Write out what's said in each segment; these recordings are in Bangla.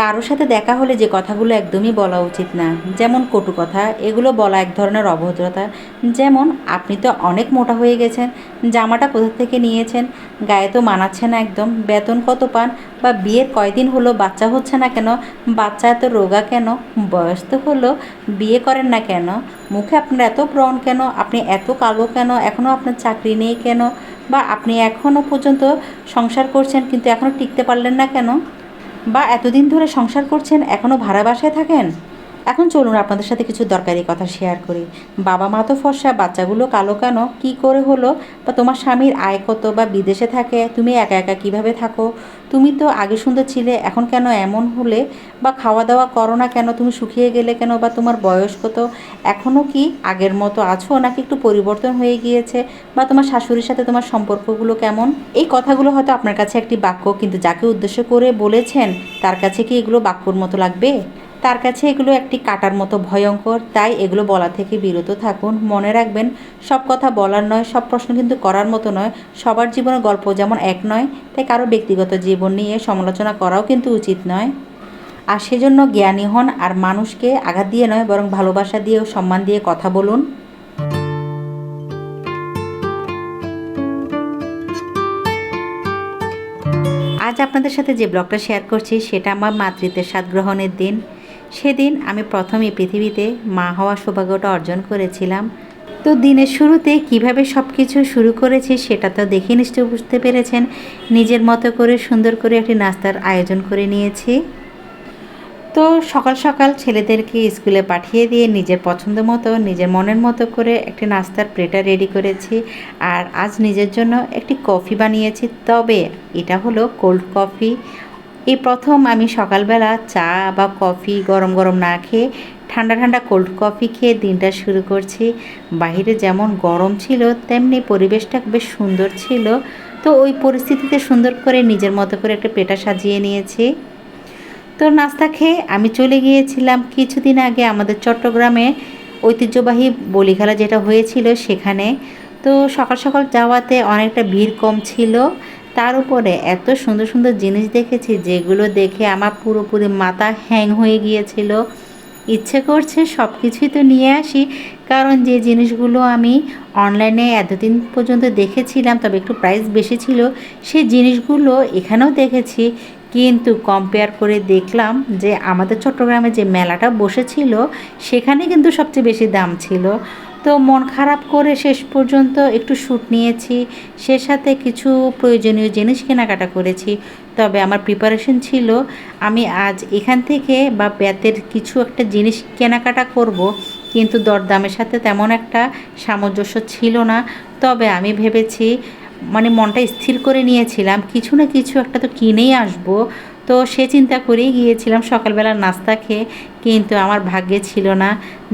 কারোর সাথে দেখা হলে যে কথাগুলো একদমই বলা উচিত না। যেমন কটু কথা, এগুলো বলা এক ধরনের অভদ্রতা। যেমন, আপনি তো অনেক মোটা হয়ে গেছেন, জামাটা কোথা থেকে নিয়েছেন? গায়ে তো মানাচ্ছে না একদম। বেতন কত পান? বা বিয়ের কয়দিন হলো, বাচ্চা হচ্ছে না কেন? বাচ্চা এত রোগা কেন? বয়স তো হলো, বিয়ে করেন না কেন? মুখে আপনার এত ব্রণ কেন? আপনি এত কালো কেন? এখনও আপনার চাকরি নেই কেন? বা আপনি এখনও পর্যন্ত সংসার করছেন, কিন্তু এখনও টিকতে পারলেন না কেন? বা এতদিন ধরে সংসার করছেন এখনও ভাড়া বাসায় থাকেন? এখন চলুন আপনাদের সাথে কিছু দরকারি কথা শেয়ার করি। বাবা মা তো ফর্সা, বাচ্চাগুলো কালো কেন? কী করে হলো? বা তোমার স্বামীর আয় কত? বা বিদেশে থাকে? তুমি একা একা কীভাবে থাকো? তুমি তো আগে সুন্দর ছিলে, এখন কেন এমন হলে? বা খাওয়া দাওয়া করো না কেন? তুমি শুকিয়ে গেলে কেন? বা তোমার বয়স কত? এখনও কি আগের মতো আছো নাকি একটু পরিবর্তন হয়ে গিয়েছে? বা তোমার শাশুড়ির সাথে তোমার সম্পর্কগুলো কেমন? এই কথাগুলো হয়তো আপনার কাছে একটি বাক্য, কিন্তু যাকে উদ্দেশ্য করে বলেছেন, তার কাছে কি এগুলো বাক্যর মতো লাগবে? তার কাছে এগুলো একটি কাটার মতো ভয়ঙ্কর, তাই এগুলো বলা থেকে বিরত থাকুন। মনে রাখবেন, সব কথা বলার নয়, সব প্রশ্ন কিন্তু করার মতো নয়। সবার জীবনের গল্প যেমন এক নয়, তাই কারও ব্যক্তিগত জীবন নিয়ে সমালোচনা করাও কিন্তু উচিত নয়। আর সেজন্য জ্ঞানী হন আর মানুষকে আঘাত দিয়ে নয়, বরং ভালোবাসা দিয়ে ও সম্মান দিয়ে কথা বলুন। আজ আপনাদের সাথে যে ব্লগটা শেয়ার করছি, সেটা আমার মাতৃত্বের স্বাদ গ্রহণের দিন। সেদিন আমি প্রথম পৃথিবীতে মা হওয়ার সৌভাগ্যটা অর্জন করেছিলাম। তো দিনের শুরুতে কীভাবে সব কিছু শুরু করেছি সেটা তো দেখে নিশ্চয় বুঝতে পেরেছেন। নিজের মতো করে সুন্দর করে একটি নাস্তার আয়োজন করে নিয়েছি। তো সকাল সকাল ছেলেদেরকে স্কুলে পাঠিয়ে দিয়ে নিজের পছন্দ মতো, নিজের মনের মতো করে একটি নাস্তার প্লেটার রেডি করেছি। আর আজ নিজের জন্য একটি কফি বানিয়েছি। তবে এটা হলো কোল্ড কফি এই প্রথম আমি সকালবেলা চা বা কফি গরম গরম না খেয়ে ঠান্ডা ঠান্ডা কোল্ড কফি খেয়ে দিনটা শুরু করছি। বাইরে যেমন গরম ছিল, তেমনি পরিবেশটা বেশ সুন্দর ছিল। তো ওই পরিস্থিতিতে সুন্দর করে নিজের মতো করে একটা পেটা সাজিয়ে নিয়েছি। তো নাস্তা খেয়ে আমি চলে গিয়েছিলাম কিছুদিন আগে আমাদের চট্টগ্রামে ঐতিহ্যবাহী বলি খেলা যেটা হয়েছিল সেখানে। তো সকাল সকাল যাওয়াতে অনেকটা ভিড় কম ছিল। তার উপরে এত সুন্দর সুন্দর জিনিস দেখেছি, যেগুলো দেখে আমার পুরোপুরি মাথা হ্যাং হয়ে গিয়েছিল। ইচ্ছে করছে সব কিছুই তো নিয়ে আসি, কারণ যে জিনিসগুলো আমি অনলাইনে এতদিন পর্যন্ত দেখেছিলাম, তবে একটু প্রাইস বেশি ছিল সেই জিনিসগুলো এখানেও দেখেছি। কিন্তু কম্পেয়ার করে দেখলাম যে আমাদের চট্টগ্রামে যে মেলাটা বসেছিল, সেখানে কিন্তু সবচেয়ে বেশি দাম ছিল। তো মন খারাপ করে শেষ পর্যন্ত একটু শ্যুট নিয়েছি। সে সাথে কিছু প্রয়োজনীয় জিনিস কেনাকাটা করেছি। তবে আমার প্রিপারেশন ছিল, আমি আজ এখান থেকে বা ব্যাতের কিছু একটা জিনিস কেনাকাটা করব, কিন্তু দরদামের সাথে তেমন একটা সামঞ্জস্য ছিল না। তবে আমি ভেবেছি মানে মনটা স্থির করে নিয়েছিলাম, কিছু না কিছু একটা তো কিনেই আসব। তো সে চিন্তা করেই গিয়েছিলাম সকালবেলার নাস্তা খেয়ে, কিন্তু আমার ভাগ্যে ছিল না।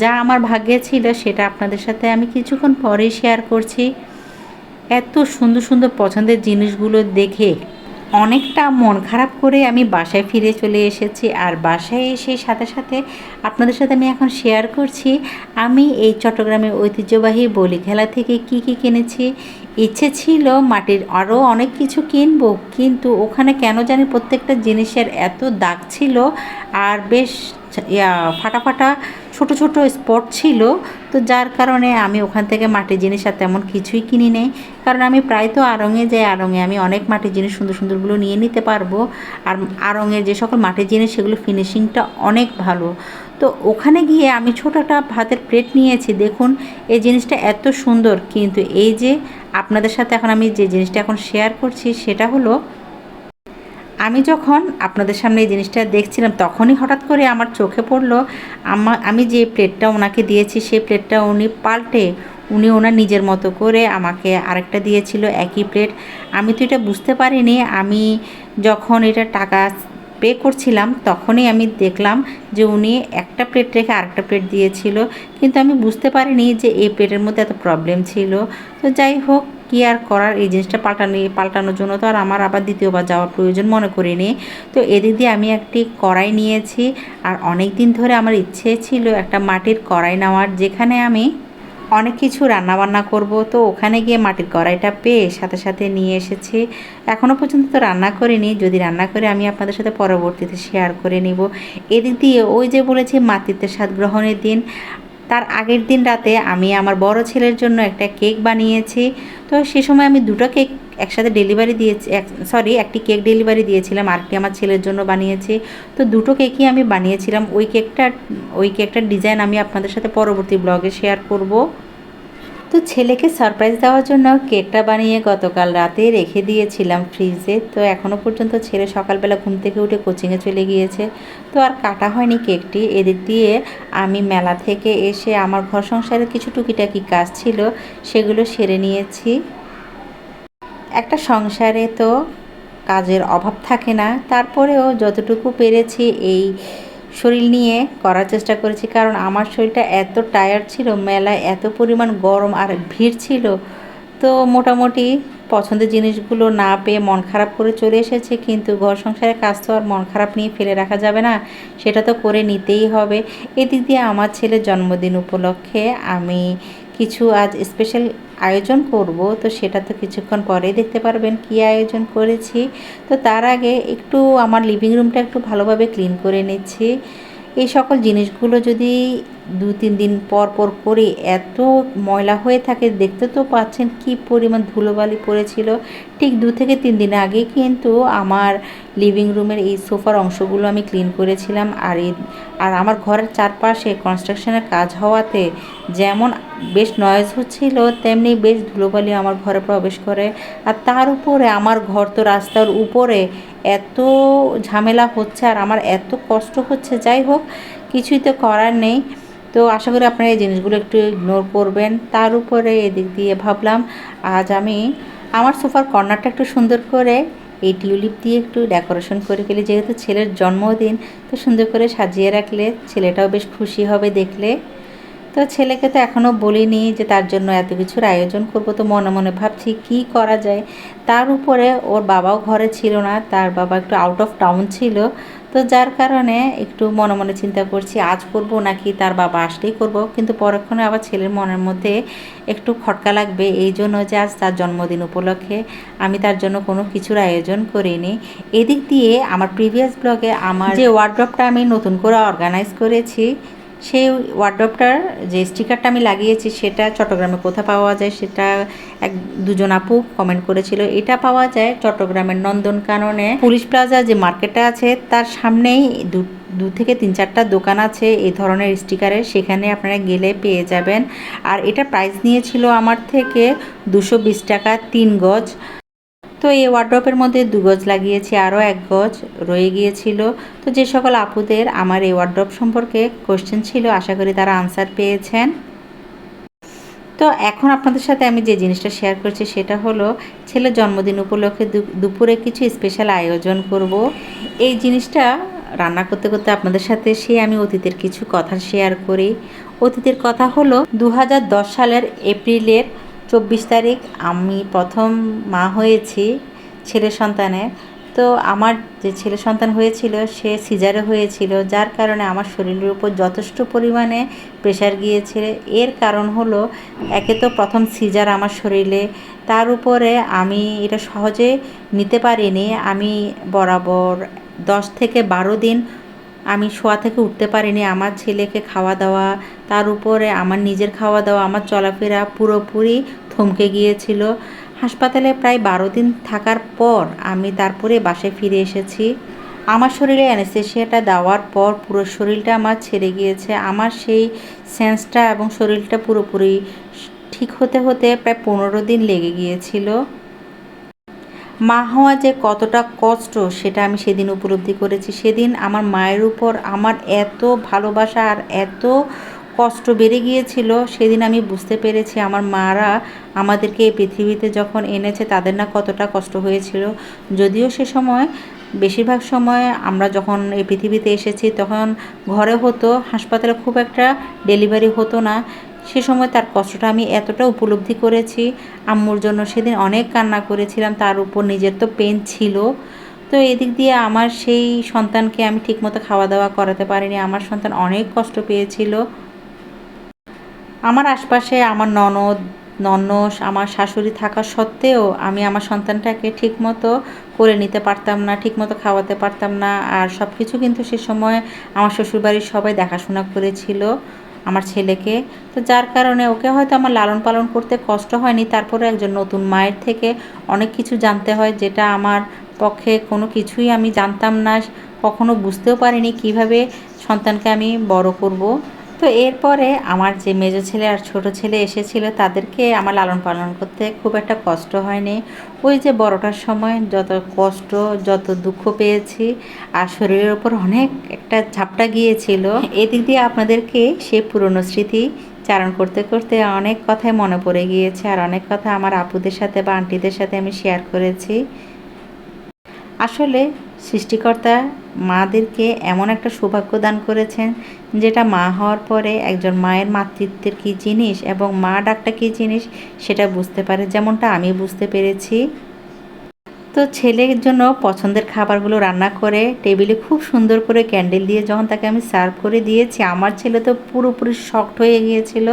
যা আমার ভাগ্যে ছিল সেটা আপনাদের সাথে আমি কিছুক্ষণ পরে শেয়ার করছি। এত সুন্দর সুন্দর পছন্দের জিনিসগুলো দেখে অনেকটা মন খারাপ করে আমি বাসায় ফিরে চলে এসেছি। আর বাসায় এসে সাথে সাথে আপনাদের সাথে আমি এখন শেয়ার করছি। আমি এই চট্টগ্রামের ঐতিহ্যবাহী বলি খেলা থেকে কি কি কিনেছি। ইচ্ছে ছিল মাটির আরও অনেক কিছু কিনবো, কিন্তু ওখানে কেন জানি প্রত্যেকটা জিনিসের এত দাগ ছিল। আর বেশ ইয়া ফাটা ফাটা ছোট ছোট স্পট ছিল, তো যার কারণে আমি ওখান থেকে মাটির জিনিস আর তেমন কিছুই কিনি নেই। কারণ আমি প্রায় তো আড়ঙে যাই, আড়ঙে আমি অনেক মাটির জিনিস সুন্দর সুন্দরগুলো নিয়ে নিতে পারব। আর আড়ঙের যে সকল মাটির জিনিস, সেগুলো ফিনিশিংটা অনেক ভালো। তো ওখানে গিয়ে আমি ছোটো একটা ভাতের প্লেট নিয়েছি, দেখুন এই জিনিসটা এত সুন্দর। কিন্তু এই যে আপনাদের সাথে এখন আমি যে জিনিসটা এখন শেয়ার করছি, সেটা হলো আমি যখন আপনাদের সামনে এই জিনিসটা দেখছিলাম, তখনই হঠাৎ করে আমার চোখে পড়ল আমার আমি যে প্লেটটা ওনাকে দিয়েছি সেই প্লেটটা উনি পাল্টে, উনি ওনার নিজের মতো করে আমাকে আরেকটা দিয়েছিল, একই প্লেট। আমি তো এটা বুঝতে পারিনি। আমি যখন এটা টাকা পে করছিলাম, তখনই আমি দেখলাম যে উনি একটা প্লেট রেখে আরেকটা প্লেট দিয়েছিল। কিন্তু আমি বুঝতে পারিনি যে এই প্লেটের মধ্যে এত প্রবলেম ছিল। তো যাই হোক কী আর করার? এই জিনিসটা পাল্টানো, পাল্টানোর জন্য তো আর আমার আবার দ্বিতীয়বার যাওয়ার প্রয়োজন মনে করিনি। তো এদিক দিয়ে আমি একটি কড়াই নিয়েছি আর অনেক দিন ধরে আমার ইচ্ছে ছিল একটা মাটির কড়াই নেওয়ার, যেখানে আমি অনেক কিছু রান্নাবান্না করব। তো ওখানে গিয়ে মাটির কড়াইটা পেয়ে সাথে সাথে নিয়ে এসেছি। এখনও পর্যন্ত তো রান্না করিনি, যদি রান্না করে আমি আপনাদের সাথে পরবর্তীতে শেয়ার করে নিব। এদিক দিয়ে ওই যে বলেছি মাতৃত্বের স্বাদ গ্রহণের দিন তার আগের দিন রাতে আমি আমার বড় ছেলের জন্য একটা কেক বানিয়েছি। তো সে সময় আমি দুটো কেক একসাথে ডেলিভারি দিয়েছি সরি একটি কেক ডেলিভারি দিয়েছিলাম, আরেকটি আমার ছেলের জন্য বানিয়েছি। তো দুটো কেকই আমি বানিয়েছিলাম। ওই কেকটা ওই কেকটার ডিজাইন আমি আপনাদের সাথে পরবর্তী ব্লগে শেয়ার করব। তো ছেলেকে সারপ্রাইজ দেওয়ার জন্য কেকটা বানিয়ে গতকাল রাতে রেখে দিয়েছিলাম ফ্রিজে তো এখনও পর্যন্ত ছেলে সকালবেলা ঘুম থেকে উঠে কোচিংয়ে চলে গিয়েছে। তো আর কাটা হয়নি কেকটি। এদিক দিয়ে আমি মেলা থেকে এসে আমার ঘর সংসারের কিছু টুকিটাকি কাজ ছিল, সেগুলো সেরে নিয়েছি। একটা সংসারে তো কাজের অভাব থাকে না। তারপরেও যতটুকু পেরেছি এই শরীর নিয়ে করার চেষ্টা করেছি, কারণ আমার শরীরটা এত টায়ার্ড ছিল, মেলায় এত পরিমাণ গরম আর ভিড় ছিল। তো মোটামুটি পছন্দের জিনিসগুলো না পেয়ে মন খারাপ করে চলে এসেছে, কিন্তু ঘর সংসারের কাজ তো আর মন খারাপ নিয়ে ফেলে রাখা যাবে না। সেটা তো করে নিতেই হবে। এদিক দিয়ে আমার ছেলের জন্মদিন উপলক্ষে আমি কিছু আজ স্পেশাল আয়োজন করব, তো সেটা তো কিছুক্ষণ পরেই দেখতে পারবেন কি আয়োজন করেছি। তো তার আগে একটু আমার লিভিং রুমটা একটু ভালোভাবে ক্লিন করে নিচ্ছি। এই সকল জিনিসগুলো যদি দু তিন দিন পর পর করে এত ময়লা হয়ে থাকে, দেখতে তো পাচ্ছেন কি পরিমাণ ধুলোবালি পড়েছিল। ঠিক দু থেকে তিন দিন আগে কিন্তু আমার লিভিং রুমের এই সোফার অংশগুলো আমি ক্লিন করেছিলাম। আর এই, আর আমার ঘরের চারপাশে কনস্ট্রাকশনের কাজ হওয়াতে যেমন বেশ নয়েজ হচ্ছিল, তেমনি বেশ ধুলোবালি আমার ঘরে প্রবেশ করে। আর তার উপরে আমার ঘর তো রাস্তার উপরে এত ঝামেলা হচ্ছে আর আমার এত কষ্ট হচ্ছে। যাই হোক, কিছুই তো করার নেই। তো আশা করি আপনারা এই জিনিসগুলো একটু ইগনোর করবেন। তার উপরে এদিক দিয়ে ভাবলাম, আজ আমি আমার সোফার কর্নারটা একটু সুন্দর করে এই টিউলিপ দিয়ে একটু ডেকোরেশন করে ফেলি। যেহেতু ছেলের জন্মদিন, তো সুন্দর করে সাজিয়ে রাখলে ছেলেটাও বেশ খুশি হবে দেখলে। তো ছেলেকে তো এখনও বলিনি যে তার জন্য এত কিছুর আয়োজন করব। তো মনে মনে ভাবছি কি করা যায়? তার উপরে ওর বাবাও ঘরে ছিল না, তার বাবা একটু আউট অফ টাউন ছিল। তো যার কারণে একটু মনে মনে চিন্তা করছি, আজ করব নাকি তার বাবা আসলেই করব? কিন্তু পরক্ষণে আবার ছেলের মনের মধ্যে একটু খটকা লাগবে, এই জন্য যে আজ তার জন্মদিন উপলক্ষে আমি তার জন্য কোনো কিছুর আয়োজন করিনি। এদিক দিয়ে আমার প্রিভিয়াস ব্লগে আমার যে ওয়ার্ড্রপটা আমি নতুন করে অর্গানাইজ করেছি সেই ওয়ার্ড্রপটার যে স্টিকারটা আমি লাগিয়েছি, সেটা চট্টগ্রামে কোথায় পাওয়া যায় সেটা এক দুজন আপু কমেন্ট করেছিল। এটা পাওয়া যায় চট্টগ্রামের নন্দনকাননে পুলিশ প্লাজা যে মার্কেটটা আছে, তার সামনেই দু দু থেকে তিন চারটা দোকান আছে এই ধরনের স্টিকারের সেখানে আপনারা গেলে পেয়ে যাবেন। আর এটা প্রাইস নিয়েছিল আমার থেকে দুশো টাকা তিন গজ। তো এই ওয়ার্ড্রপের মধ্যে দু গজ লাগিয়েছি, আরও এক গজ রয়ে গিয়েছিল। তো যে সকল আপুদের আমার এই ওয়ার্ড্রপ সম্পর্কে কোশ্চেন ছিল, আশা করি তারা আনসার পেয়েছেন। তো এখন আপনাদের সাথে আমি যে জিনিসটা শেয়ার করছি সেটা হলো, ছেলের জন্মদিন উপলক্ষে দুপুরে কিছু স্পেশাল আয়োজন করব। এই জিনিসটা রান্না করতে করতে আপনাদের সাথে সে আমি অতীতের কিছু কথা শেয়ার করি। অতীতের কথা হলো দু হাজার দশ সালের এপ্রিলের চব্বিশ তারিখ আমি প্রথম মা হয়েছি ছেলে সন্তানের। তো আমার যে ছেলে সন্তান হয়েছিল, সে সিজারে হয়েছিল, যার কারণে আমার শরীরের উপর যথেষ্ট পরিমাণে প্রেশার গিয়েছে এর কারণ হলো, একে তো প্রথম সিজার আমার শরীরে, তার উপরে আমি এটা সহজে নিতে পারিনি। আমি বরাবর দশ থেকে বারো দিন আমি শোয়া থেকে উঠতে পারিনি, আমার ছেলেকে খাওয়া দাওয়া, তার উপরে আমার নিজের খাওয়া দাওয়া, আমার চলাফেরা পুরোপুরি থমকে গিয়েছিল। হাসপাতালে প্রায় বারো দিন থাকার পর আমি তারপরে বাসায় ফিরে এসেছি। আমার শরীরে অ্যানেস্থেশিয়াটা দেওয়ার পর পুরো শরীরটা আমার ছেড়ে গিয়েছে। আমার সেই সেন্সটা এবং শরীরটা পুরোপুরি ঠিক হতে হতে প্রায় পনেরো দিন লেগে গিয়েছিল। মা হওয়া যে কতটা কষ্ট, সেটা আমি সেদিন উপলব্ধি করেছি। সেদিন আমার মায়ের উপর আমার এত ভালোবাসা আর এত কষ্ট বেড়ে গিয়েছিল, সেদিন আমি বুঝতে পেরেছি আমার মারা আমাদেরকে এই পৃথিবীতে যখন এনেছে, তাদের না কতটা কষ্ট হয়েছিল। যদিও সে সময়, বেশিরভাগ সময় আমরা যখন এই পৃথিবীতে এসেছি, তখন ঘরে হতো, হাসপাতালে খুব একটা ডেলিভারি হতো না। সে সময় তার কষ্টটা আমি এতটা উপলব্ধি করেছি। আম্মুর জন্য সেদিন অনেক কান্না করেছিলাম, তার উপর নিজের তো পেন ছিল। তো এদিক দিয়ে আমার সেই সন্তানকে আমি ঠিকমতো খাওয়া দাওয়া করাতে পারিনি। আমার সন্তান অনেক কষ্ট পেয়েছিল। আমার আশপাশে আমার ননদ, ননস, আমার শাশুড়ি থাকা সত্ত্বেও আমি আমার সন্তানটাকে ঠিকমতো করে নিতে পারতাম না, ঠিকমতো খাওয়াতে পারতাম না। আর সব কিছু কিন্তু সে সময় আমার শ্বশুরবাড়ির সবাই দেখাশোনা করেছিল। আমার ছেলেকে। তো যার কারণে ওকে হয়তো আমার লালন পালন করতে কষ্ট হয়নি। তারপরে একজন নতুন মায়ের থেকে অনেক কিছু জানতে হয়, যেটা আমার পক্ষে কোনো কিছুই আমি জানতাম না, কখনো বুঝতেও পারিনি কীভাবে সন্তানকে আমি বড় করব। তো এরপরে আমার যে মেজো ছেলে আর ছোট ছেলে এসেছিল, তাদেরকে আমার লালন পালন করতে খুব একটা কষ্ট হয়নি। ওই যে বড়টার সময় যত কষ্ট, যত দুঃখ পেয়েছি, আর শরীরের ওপর অনেক একটা ঝাপটা গিয়েছিল। এদিক দিয়ে আপনাদেরকে সেই পুরনো স্মৃতি চারণ করতে করতে অনেক কথাই মনে পড়ে গিয়েছে, আর অনেক কথা আমার আপুদের সাথে বা আন্টিদের সাথে আমি শেয়ার করেছি। আসলে সৃষ্টিকর্তা মাদেরকে এমন একটা সৌভাগ্য দান করেছেন যেটা মা হওয়ার পরে একজন মায়ের মাতৃত্বের কী জিনিস এবং মা ডাকটা কী জিনিস সেটা বুঝতে পারে। যেমনটা আমি বুঝতে পেরেছি। তো ছেলের জন্য পছন্দের খাবারগুলো রান্না করে টেবিলে খুব সুন্দর করে ক্যান্ডেল দিয়ে যখন তাকে আমি সার্ভ করে দিয়েছি, আমার ছেলে তো পুরোপুরি শক্ট হয়ে গিয়েছিল।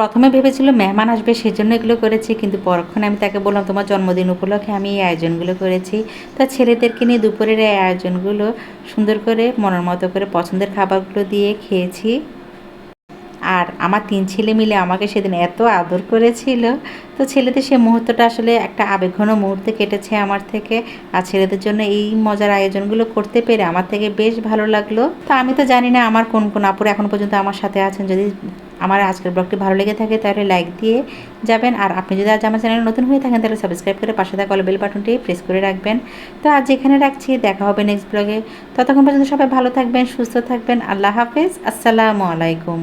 প্রথমে ভেবেছিল মেহমান আসবে, সেজন্য এগুলো করেছি, কিন্তু পরক্ষণে আমি তাকে বললাম, তোমার জন্মদিন উপলক্ষে আমি এই আয়োজনগুলো করেছি। তা ছেলেদেরকে নিয়ে দুপুরের এই আয়োজনগুলো সুন্দর করে, মনের মতো করে পছন্দের খাবারগুলো দিয়ে খেয়েছি। আর আমার তিন ছেলে মিলে আমাকে সেদিন এত আদর করেছিল। তো ছেলেদের সে মুহূর্তটা আসলে একটা আবেগঘন মুহূর্তে কেটেছে আমার থেকে। আর ছেলেদের জন্য এই মজার আয়োজনগুলো করতে পেরে আমার থেকে বেশ ভালো লাগল। তো আমি তো জানি না আমার কোন কোন আপুর এখন পর্যন্ত আমার সাথে আছেন। যদি আমার আজকের ব্লগটি ভালো লেগে থাকে তাহলে লাইক দিয়ে যাবেন। আর আপনি যদি আজ আমার চ্যানেলে নতুন হয়ে থাকেন, তাহলে সাবস্ক্রাইব করে পাশে থাকা বেল বাটনটি প্রেস করে রাখবেন। তো আজ এখানে রাখছি, দেখা হবে নেক্সট ব্লগে ততক্ষণ পর্যন্ত সবাই ভালো থাকবেন, সুস্থ থাকবেন। আল্লাহ হাফেজ, আসসালামু আলাইকুম।